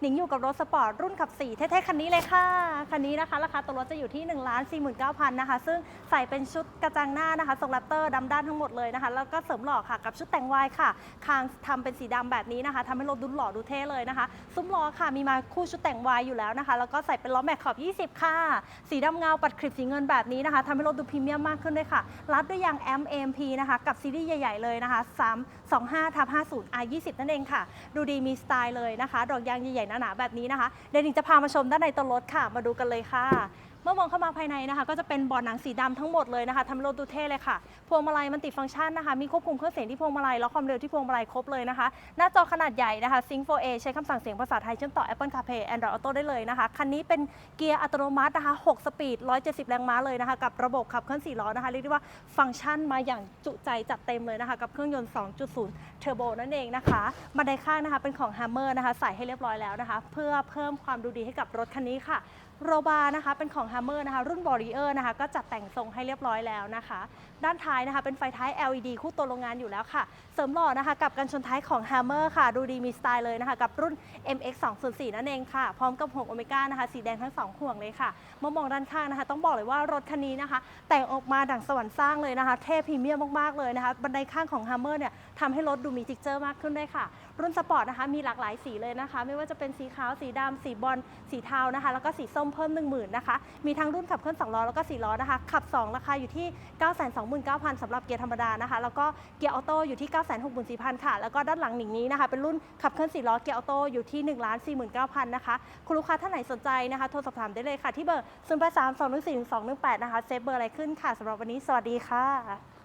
หนิงอยู่กับรถสปอร์ตรุ่นขับ 4 เท่ๆ คันนี้เลยค่ะ คันนี้นะคะ ราคาตัวรถจะอยู่ที่ 1 4 9 0 0 0 นะคะ ซึ่งใส่เป็นชุดกระจังหน้านะคะทรงแรปเตอร์ดำด้านทั้งหมดเลยนะคะ แล้วก็เสริมหล่อค่ะ กับชุดแต่งวายค่ะ คางทำเป็นสีดำแบบนี้นะคะทำให้รถดูหล่อดูเท่เลยนะคะ ซุ้มล้อค่ะ มีมาคู่ชุดแต่งวายอยู่แล้วนะคะ แล้วก็ใส่เป็นล้อแม็กขอบ 20 ค่ะ สีดำเงาปัดคลิปสีเงินแบบนี้นะคะทำให้รถดูพรีเมียมมากขึ้นด้วยค่ะ รัดด้วยยาง M M P นะคะ กับซีรีส์ใหญ่ ๆ เลยนะคะ3 25ทับ50 R 20นั่นเองค่ะ ดูดีมีสไตล์เลยนะคะ ดอกยางใหญ่หนาๆแบบนี้นะคะเดี๋ยวหนิงจะพามาชมด้านในตัวรถค่ะ มาดูกันเลยค่ะ เมื่อมองเข้ามาภายในนะคะ ก็จะเป็นบอร์ดหนังสีดำทั้งหมดเลยนะคะทำให้รถดูเท่เลยค่ะ พวงมาลัยมันติดฟังก์ชันนะคะ มีควบคุมเครื่องเสียงที่พวงมาลัยแล้วความเร็วที่พวงมาลัยครบเลยนะคะ หน้าจอขนาดใหญ่นะคะ Sync 4A ใช้คำสั่งเสียงภาษาไทยเชื่อมต่อ Apple CarPlay Android Auto ได้เลยนะคะ คันนี้เป็นเกียร์อัตโนมัตินะคะ 6 สปีด 170 แรงม้าเลยนะคะ กับระบบขับเคลื่อน4ล้อนะคะ เรียกได้ว่าฟังก์ชันมาอย่างจุใจจัดเต็มเลยนะคะ กับเครื่องยนต์ 2.0 เทอร์โบนั่นเองนะคะบันไดข้างนะคะเป็นของ Hammer นะคะ ใส่ให้เรียบร้อยแล้วนะคะ เพื่อเพิ่มความดูดีให้กับรถคันนี้ค่ะ โรบาร์นะคะเป็นของ Hammer นะคะรุ่น Warrior นะคะก็จัดแต่งทรงให้เรียบร้อยแล้วนะคะ ด้านท้ายนะคะเป็นไฟท้าย LED คู่ตัวโรงงานอยู่แล้วค่ะ เสริมหล่อนะคะกับกันชนท้ายของ Hammer ค่ะ ดูดีมีสไตล์เลยนะคะ กับรุ่น MX 204นั่นเองค่ะ พร้อมกับห่วงโอเมก้านะคะ สีแดงทั้งสองห่วงเลยค่ะมามองด้านข้างนะคะ ต้องบอกเลยว่ารถคันนี้นะคะ แต่งออกมาดั่งสวรรค์สร้างเลยนะคะ เท่พรีเมียมมากๆเลยนะคะบันไดข้างของ Hammer เนี่ยทำให้รถดูมีจิกเจอร์มากขึ้นด้วยค่ะ รุ่นสปอร์ตนะคะมีหลากหลายสีเลยนะคะ ไม่ว่าจะเป็นสีขาวสีดำสีบอลสีเทานะคะ แล้วก็สีส้มเพิ่ม 1 0,000นะคะ มีทั้งรุ่นขับเคลื่อน2ล้อแล้วก็4ล้อนะคะ ขับ 2 ราคาอยู่ที่ 929,000สำหรับเกียร์ธรรมดานะคะ แล้วก็เกียร์ออโต้อยู่ที่ 964,000 ค่ะ แล้วก็ด้านหลังหนิงนี้นะคะ เป็นรุ่นขับเคลื่อน4ล้อเกียร์ออโต้อยู่ที่ 1,49,000นะคะ คุณลูกค้าท่านไหนสนใจนะคะ โทรสอบถามได้เลยค่ะที่เบอร์ 0 8 3 2 1 4 2 1 8 นะคะ เซฟเบอร์อะไรขึ้นค่ะสำหรับวันนี้สวัสดีค่ะ